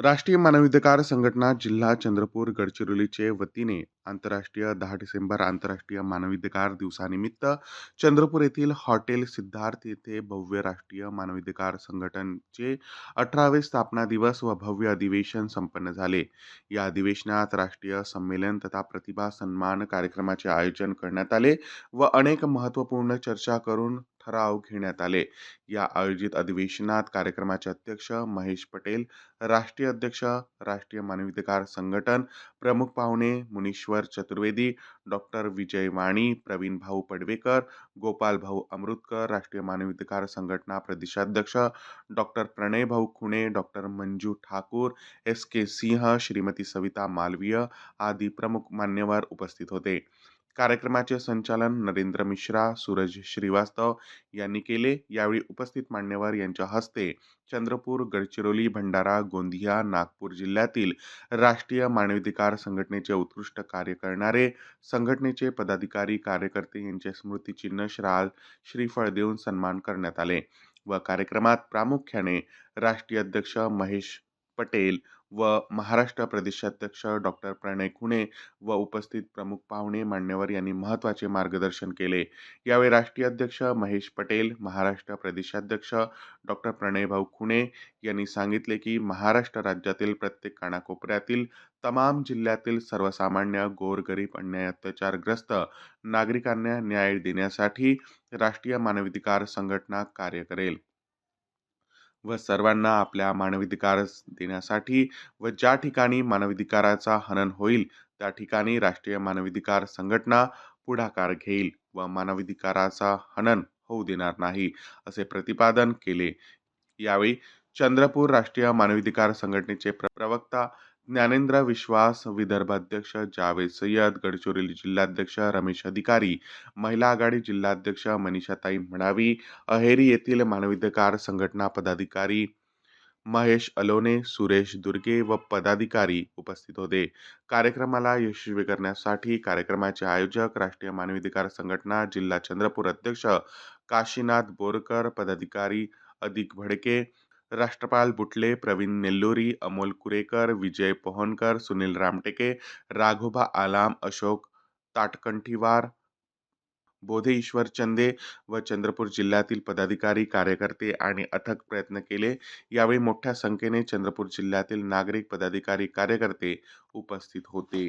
राष्ट्रीय मानवाधिकार संघटना जिल्हा चंद्रपूर गडचिरोलीचे वतीने आंतरराष्ट्रीय दहा डिसेंबर आंतरराष्ट्रीय मानवाधिकार दिवसानिमित्त चंद्रपूर येथील हॉटेल सिद्धार्थ येथे भव्य राष्ट्रीय मानवाधिकार संघटनेचे अठरावे स्थापना दिवस व भव्य अधिवेशन संपन्न झाले. या अधिवेशनात राष्ट्रीय संमेलन तथा प्रतिभा सन्मान कार्यक्रमाचे आयोजन करण्यात आले व अनेक महत्त्वपूर्ण चर्चा करून ठराव घेण्यात आले. या आयोजित अधिवेशनात कार्यक्रमाचे अध्यक्ष महेश पटेल राष्ट्रीय अध्यक्ष राष्ट्रीय मानवाधिकार संघटन प्रमुख पाहुणे मुनीश्वर चतुर्वेदी डॉक्टर विजय वाणी प्रवीण भाऊ पडवेकर गोपाल भाऊ अमृतकर राष्ट्रीय मानवाधिकार संघटना प्रदेशाध्यक्ष doctor Pranay Bhau Khune doctor Manju Thakur S K Singh Shrimati Savita Malviya आदी प्रमुख मान्यवर उपस्थित होते. कार्यक्रमाचे संचालन नरेंद्र मिश्रा सूरज श्रीवास्तव यांनी केले. यावेळी उपस्थित मान्यवर यांच्या हस्ते चंद्रपूर गडचिरोली भंडारा गोंदिया नागपूर जिल्ह्यातील राष्ट्रीय मानवाधिकार संघटनेचे उत्कृष्ट कार्य करणारे संघटनेचे पदाधिकारी कार्यकर्ते यांचे स्मृतिचिन्ह श्राल श्रीफळ देऊन सन्मान करण्यात आले व कार्यक्रमात प्रामुख्याने राष्ट्रीय अध्यक्ष महेश पटेल व महाराष्ट्र प्रदेशाध्यक्ष डॉक्टर प्रणय खुणे व उपस्थित प्रमुख पाहुणे मान्यवर यांनी महत्त्वाचे मार्गदर्शन केले. यावेळी राष्ट्रीय अध्यक्ष महेश पटेल महाराष्ट्र प्रदेशाध्यक्ष डॉक्टर प्रणयभाऊ खुणे यांनी सांगितले की महाराष्ट्र राज्यातील प्रत्येक कानाकोपऱ्यातील तमाम जिल्ह्यातील सर्वसामान्य गोरगरीब अन्याय अत्याचारग्रस्त नागरिकांना न्याय देण्यासाठी राष्ट्रीय मानवाधिकार संघटना कार्य करेल. व सर्वांना आपल्या मानवाधिकार देण्यासाठी व ज्या ठिकाणी मानवाधिकाराचा हनन होईल त्या ठिकाणी राष्ट्रीय मानवाधिकार संघटना पुढाकार घेईल व मानवाधिकाराचा हनन होऊ देणार नाही असे प्रतिपादन केले. यावेळी चंद्रपूर राष्ट्रीय मानवाधिकार संघटनेचे प्रवक्ता ज्ञानेंद्र विश्वास विदर्भाध्यक्ष जावेद सय्यद गडचिरोली जिल्हाध्यक्ष रमेश अधिकारी महिला आघाडी जिल्हाध्यक्ष मनीषाताई म्हणावी अहेरी येथील मानवाधिकार संघटना पदाधिकारी महेश अलोने सुरेश दुर्गे व पदाधिकारी उपस्थित होते. कार्यक्रमाला यशस्वी करण्यासाठी कार्यक्रमाचे आयोजक राष्ट्रीय मानवाधिकार संघटना जिल्हा चंद्रपूर अध्यक्ष काशीनाथ बोरकर पदाधिकारी अधिक भडके राष्ट्रपाल बुटले प्रवीण नेल्लोरी अमोल कुरेकर विजय पोहनकर सुनील रामटेके राघोबा आलाम अशोक ताटकंठीवार बोधे ईश्वर चंदे व चंद्रपूर जिल्ह्यातील पदाधिकारी कार्यकर्ते आणि अथक प्रयत्न केले. यावेळी मोठ्या संख्येने चंद्रपूर जिल्ह्यातील नागरिक पदाधिकारी कार्यकर्ते उपस्थित होते.